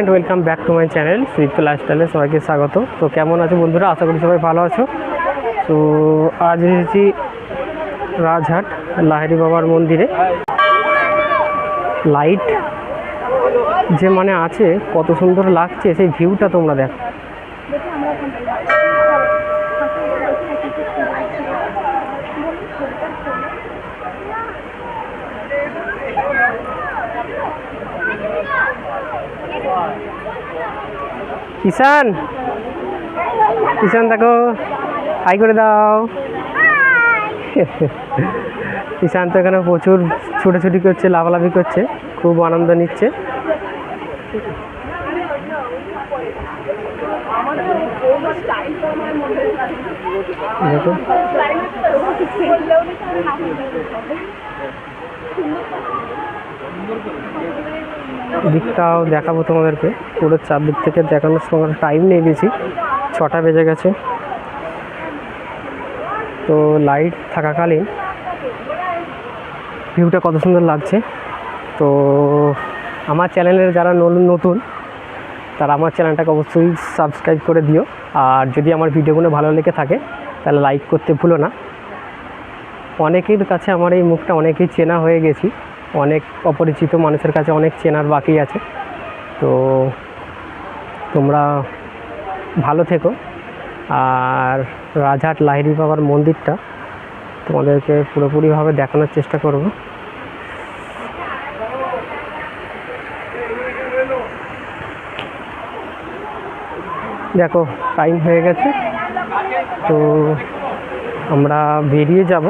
Friend welcome back to my channel Swift লাইফস্টাইলে সবাইকে স্বাগত। তো কেমন আছো বন্ধুরা? আশা করি সবাই ভালো আছো। তো আজ এসেছি রাজহাট লাহেরি বাবার মন্দিরে। লাইট যে মানে আছে, কত সুন্দর লাগছে, সেই ভিউটা তোমরা দেখো। কিষান কিষান দেখো হাই করে দাও। কিষান তো এখানে প্রচুর ছুটোছুটি করছে লাভালাভি করছে খুব আনন্দ নিচ্ছে। দেখো। দিকটাও দেখাবো তোমাদেরকে। পুরো চারদিক থেকে দেখানোর সময় টাইম নেই বেশি ছটা বেজে গেছে। তো লাইট থাকাকালীন ভিউটা কত সুন্দর লাগছে। তো আমার চ্যানেলের যারা নতুন, তারা আমার চ্যানেলটাকে অবশ্যই সাবস্ক্রাইব করে দিও। আর যদি আমার ভিডিওগুলো ভালো লেগে থাকে, তাহলে লাইক করতে ভুলো না। অনেকের কাছে আমার এই মুখটা অনেকেই চেনা হয়ে গেছি। অনেক অপরিচিত মানুষের কাছে অনেক চেনার বাকি আছে। তো তোমরা ভালো থেকো। আর রাজহাট লাহিড়ি বাবার মন্দিরটা তোমাদেরকে পুরোপুরিভাবে দেখানোর চেষ্টা করব। দেখো টাইম হয়ে গেছে। তো আমরা বেরিয়ে যাব।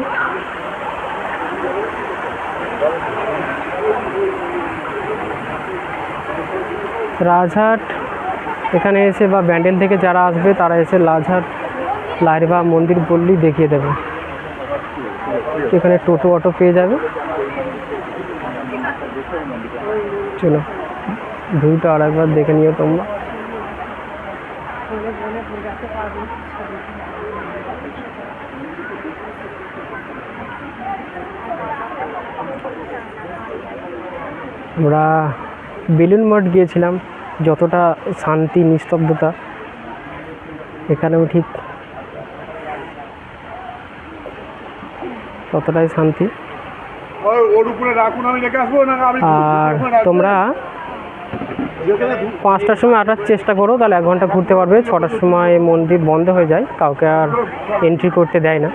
রাজহাট। এখানে এসে বা ব্যান্ডেল থেকে যারা আসবে, তারা এসে রাজহাট লাহিরবা মন্দির বললেই দেখিয়ে দেবে। এখানে টোটো অটো পেয়ে যাবে। চলো, ভিউটা আর একবার দেখে নিও তোমরা। আমরা বেলুন মঠ গিয়েছিলাম যতটা শান্তি নিস্তব্ধতা এখানেও ঠিক ততটাই শান্তি। আর তোমরা পাঁচটার সময় আটার চেষ্টা করো তাহলে এক ঘণ্টা ঘুরতে পারবে ছটার সময় মন্দির বন্ধ হয়ে যায় কাউকে আর এন্ট্রি করতে দেয় না।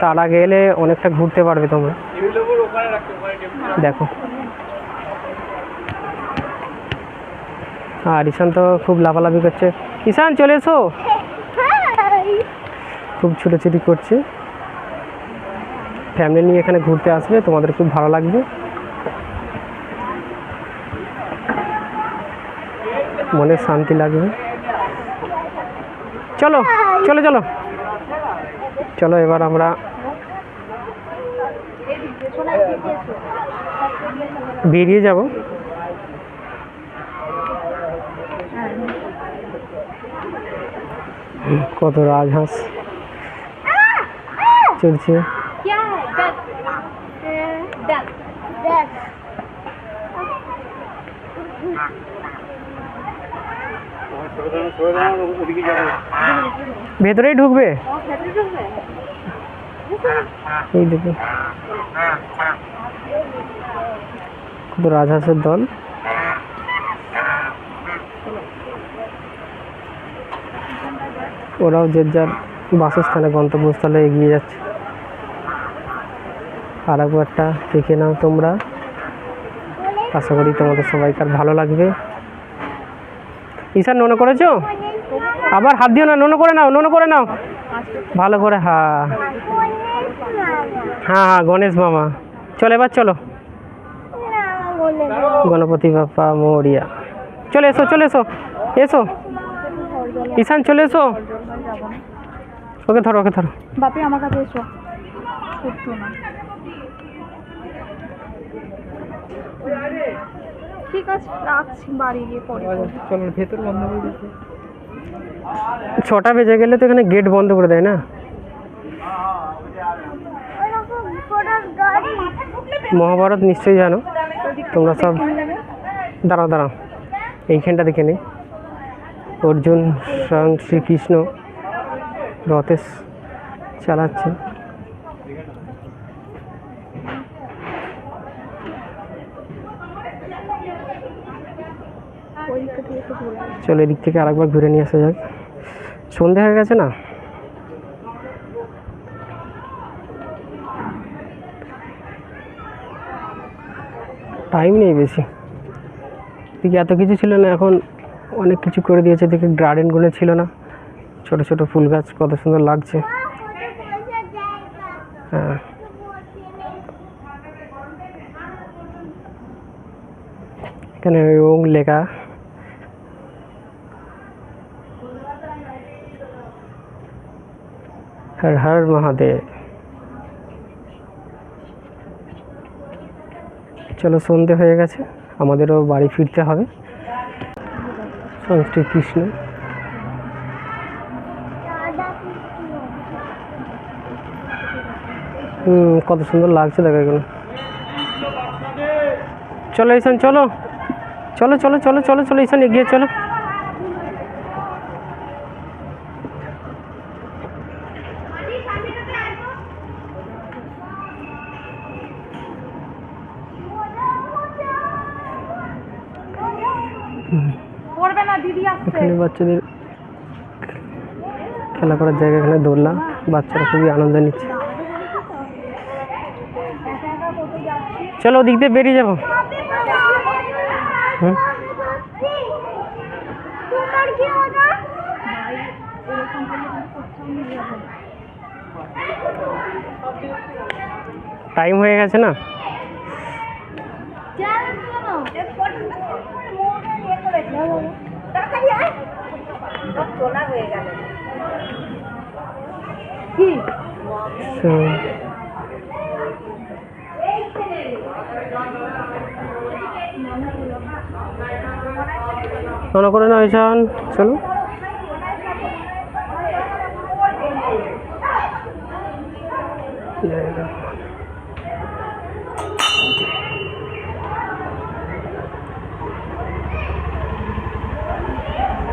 তার আগে এলে অনেকটা ঘুরতে পারবে তোমরা। দেখো। আর ঈশান তো খুব লাফালাফি করছে। ঈশান, চলে এসো। খুব ছুটোছুটি করছে। ফ্যামিলি নিয়ে এখানে ঘুরতে আসবে, তোমাদের খুব ভালো লাগবে। মনে শান্তি লাগবে। চলো চলো চলো। চলো, এবার আমরা বেরিয়ে যাব। কত রাজহাঁস চলছে ভেতরেই ঢুকবে এই দেখো কত রাজহাঁসের দল ওরাও যে যার বাসস্থানে, গন্তব্যস্থলে এগিয়ে যাচ্ছে। আর একবারটা দেখে নাও তোমরা। আশা করি তোমাদের সবাইকার ভালো লাগবে। ঈশান, নোনো করেছ? আবার হাত দিও না, নোনো করে নাও, নোনো করে নাও। ভালো করে হ্যাঁ হ্যাঁ হ্যাঁ গণেশ মামা। চলো, এবার চলো। গণপতি বাপ্পা মরিয়া। চলে এসো চলে এসো। এসো। ঈশান চলে এসো। ওকে ধরো ওকে ধরো। বাপি আমার কাছে এসো। একটু না। ঠিক আছে রাখছি বাড়ি গিয়ে পরে চলো ভেতর বন্ধ গেছে ছটা বেজে গেলে তো এখানে গেট বন্ধ করে দেয় না? মহাভারত নিশ্চয়ই জানো। তোমরা সব দাঁড়াও দাঁড়াও। এইখানটা দেখে নেই অর্জুন স্বয়ং শ্রীকৃষ্ণ রথে চালাচ্ছে। চলো এদিক থেকে আরেকবার ঘুরে নিয়ে আসা যাক। সন্ধে হয়ে গেছে না? টাইম নেই বেশি। এত কিছু ছিল না, এখন অনেক কিছু করে দিয়েছে, দেখি গার্ডেনগুলো ছিল না। ছোট ছোট ফুল গাছ কত সুন্দর লাগছে। হ্যাঁ। এখানে ওং লেখা। হর হর মহাদেব। চলো সন্ধে হয়ে গেছে, আমাদেরও বাড়ি ফিরতে হবে। শ্রী কৃষ্ণ। হুম, কত সুন্দর লাগছে দেখো এগুলো। চলো, ঈশান চলো চলো চলো চলো চলো চলো, ঈশান, এগিয়ে চলো। এখানে বাচ্চাদের খেলা করার জায়গা এখানে দৌড়লাম বাচ্চারা খুবই আনন্দ নিচ্ছে। চলো ওদিক দিয়ে বেরিয়ে যাব। হুম? তোমার কি হলো টাইম হয়ে গেছে না? হুম। মনে করে না ওইসান চলো।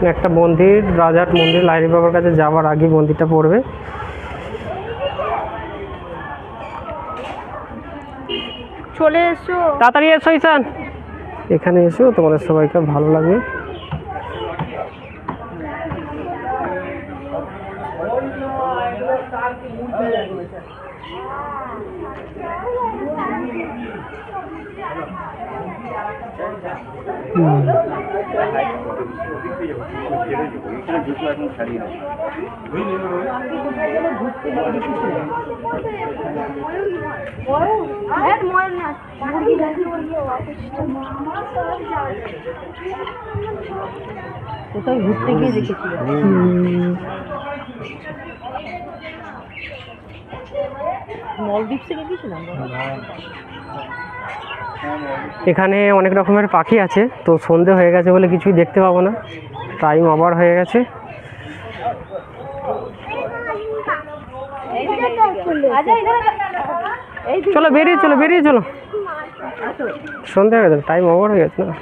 একটা মন্দির রাজার মন্দির লাইরি বাবার কাছে যাওয়ার আগে মন্দিরটা পড়বে। চলে এসো। তাড়াতাড়ি এসো ঈশান এখানে এসো তোমাদের সবাইকে ভালো লাগবে হুম। হ্যাঁ ময়ূর না মুরগি দেখি কোথাও ঘুরতে গিয়ে দেখেছিলাম? হুম। মলদ্বীপসে গেছিলাম এখানে অনেক রকমের পাখি আছে, তো সন্ধে হয়ে গেছে বলে কিছুই দেখতে পাবো না। টাইম আবার হয়ে গেছে। চলো বেরিয়ে চলো বেরিয়ে, চলো। সন্ধে হয়ে গেছে টাইম ওভার হয়ে গেছে না?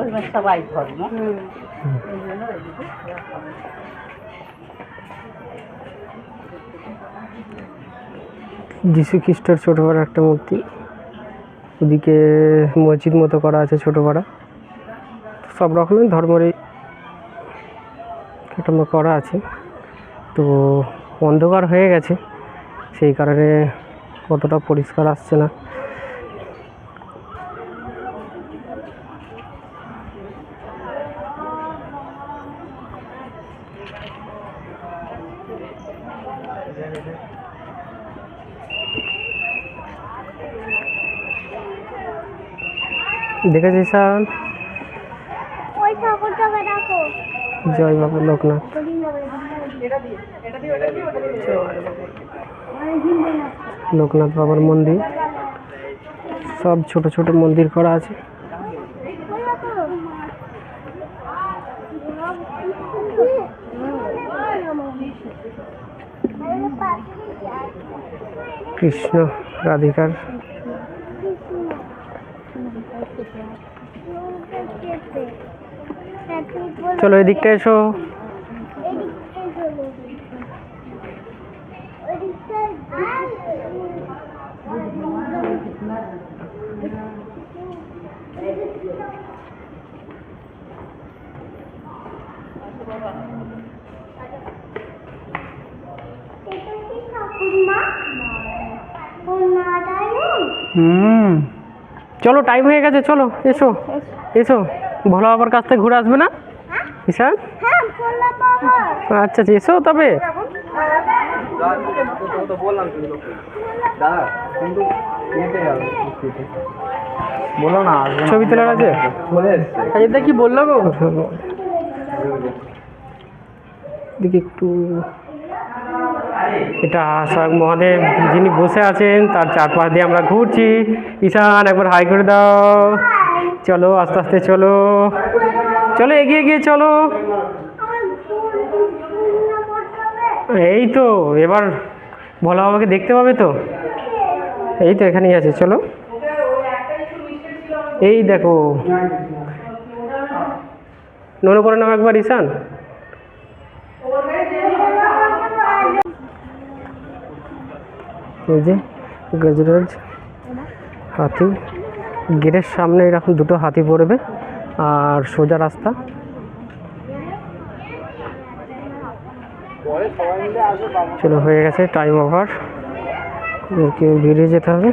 আমি সবাই ধর্ম। যিশু খ্রিস্টের ছোটো বড় একটা মূর্তি। ওদিকে মসজিদ মতো করা আছে ছোটো বড় সব রকমের ধর্মেরই কাঠামো করা আছে। তো অন্ধকার হয়ে গেছে। সেই কারণে অতটা পরিষ্কার আসছে না। দেখেছিস স্যার জয় বাবা লোকনাথ। লোকনাথ বাবার মন্দির। সব ছোট ছোট মন্দির করা আছে। কৃষ্ণ রাধিকার। চলো এদিকটা এসো। হুম। চলো টাইম হয়ে গেছে চলো এসো এসো। ভালো বাবার কাছ থেকে ঘুরে আসবে না? ঈশান আচ্ছা আচ্ছা এসো তবে। বলো না ছবি তোলার আছে? এটা কি বলল গো? দেখি একটু এটা স্বয়ং মহাদেব, যিনি বসে আছেন, তার চারপাশ দিয়ে আমরা ঘুরছি। ঈশান, একবার হাই করে দাও। চলো, আস্তে আস্তে চলো। চলো, এগিয়ে গিয়ে চলো। এই তো, এবার ভোলা বাবাকে দেখতে পাবে তো? এই তো, এখানেই আছে, চলো। এই দেখো। নোনো করে নাও একবার, ঈশান। এই যে গজরাজ হাতি। গেটের সামনে এরকম দুটো হাতি পড়বে আর সোজা রাস্তা। চলো, হয়ে গেছে টাইম ওভার কেউ বেরিয়ে যেতে হবে।